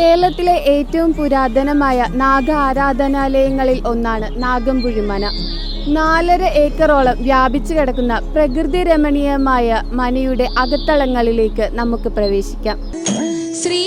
കേരളത്തിലെ ഏറ്റവും പുരാതനമായ നാഗ ആരാധനാലയങ്ങളിൽ ഒന്നാണ് നാഗംപുഴിമന നാലര ഏക്കറോളം വ്യാപിച്ചു കിടക്കുന്ന പ്രകൃതി രമണീയമായ മനയുടെ അകത്തളങ്ങളിലേക്ക് നമുക്ക് പ്രവേശിക്കാം. ശ്രീ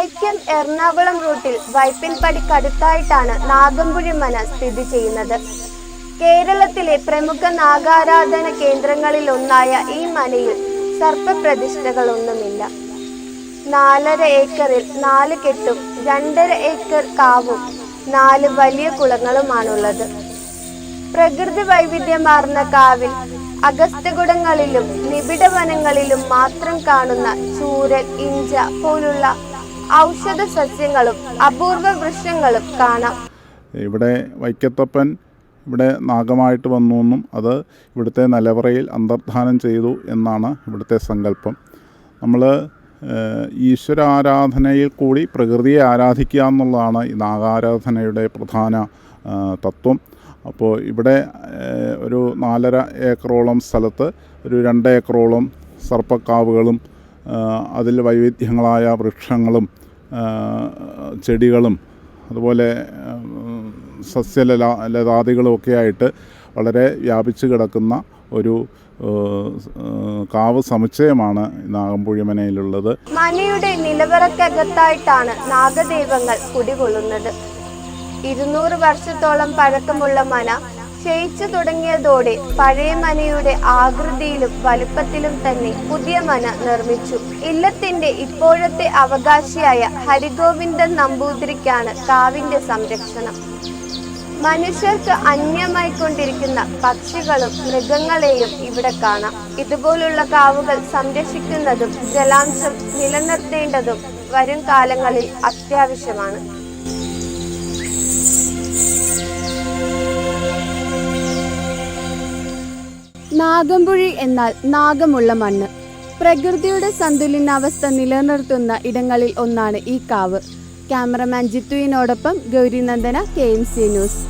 വൈക്കം എറണാകുളം റൂട്ടിൽ വൈപ്പിൻപടിക്കടുത്തായിട്ടാണ് നാഗമ്പുഴി മന സ്ഥിതി ചെയ്യുന്നത്. കേരളത്തിലെ പ്രമുഖ നാഗാരാധന കേന്ദ്രങ്ങളിൽ ഒന്നായ ഈ മനയിൽ സർപ്പപ്രതിഷ്ഠകളൊന്നുമില്ല. നാലര ഏക്കറിൽ നാല് കെട്ടും രണ്ടര ഏക്കർ കാവും നാല് വലിയ കുളങ്ങളുമാണുള്ളത്. പ്രകൃതി വൈവിധ്യമാർന്ന കാവിൽ അഗസ്ത്യകുടങ്ങളിലും നിബിഡ വനങ്ങളിലും മാത്രം കാണുന്ന ചൂരൽ ഇഞ്ച പോലുള്ള ഔഷധ സസ്യങ്ങളും അപൂർവ വൃക്ഷങ്ങളും കാണാം. ഇവിടെ വൈക്കത്തപ്പൻ ഇവിടെ നാഗമായിട്ട് വന്നു എന്നും അത് ഇവിടുത്തെ നിലവറയിൽ അന്തർധാനം ചെയ്തു എന്നാണ് ഇവിടുത്തെ സങ്കല്പം. നമ്മൾ ഈശ്വര ആരാധനയിൽ കൂടി പ്രകൃതിയെ ആരാധിക്കുക എന്നുള്ളതാണ് ഈ നാഗാരാധനയുടെ പ്രധാന തത്വം. അപ്പോൾ ഇവിടെ ഒരു നാലര ഏക്കറോളം സ്ഥലത്ത് ഒരു രണ്ട് ഏക്കറോളം സർപ്പക്കാവുകളും അതിൽ വൈവിധ്യങ്ങളായ വൃക്ഷങ്ങളും ചെടികളും അതുപോലെ ഉം, സസ്യലല ലതാദികളും ഒക്കെ ആയിട്ട് വളരെ വ്യാപിച്ചു കിടക്കുന്ന ഒരു കാവ് സമുച്ചയമാണ് നാഗമ്പുഴിമനയിലുള്ളത്. മനയുടെ നിലവറക്കകത്തായിട്ടാണ് നാഗദൈവങ്ങൾ കുടികൊള്ളുന്നത്. ഇരുന്നൂറ് വർഷത്തോളം പഴക്കമുള്ള മന ക്ഷയിച്ചു തുടങ്ങിയതോടെ പഴയ മനയുടെ ആകൃതിയിലും വലുപ്പത്തിലും തന്നെ പുതിയ മന നിർമ്മിച്ചു. ഇല്ലത്തിന്റെ ഇപ്പോഴത്തെ അവകാശിയായ ഹരിഗോവിന്ദൻ നമ്പൂതിരിക്കാണ് കാവിന്റെ സംരക്ഷണം. മനുഷ്യർക്ക് അന്യമായി കൊണ്ടിരിക്കുന്ന പക്ഷികളും മൃഗങ്ങളെയും ഇവിടെ കാണാം. ഇതുപോലുള്ള കാവുകൾ സംരക്ഷിക്കുന്നതും ജലാംശം നിലനിർത്തേണ്ടതും വരും കാലങ്ങളിൽ അത്യാവശ്യമാണ്. നാഗമ്പുഴി എന്നാൽ നാഗമുള്ള മണ്ണ്. പ്രകൃതിയുടെ സന്തുലിനാവസ്ഥ നിലനിർത്തുന്ന ഇടങ്ങളിൽ ഒന്നാണ് ഈ കാവ്. Cameraman ജിത്തുവിനോടൊപ്പം Gaurinandana K M C news.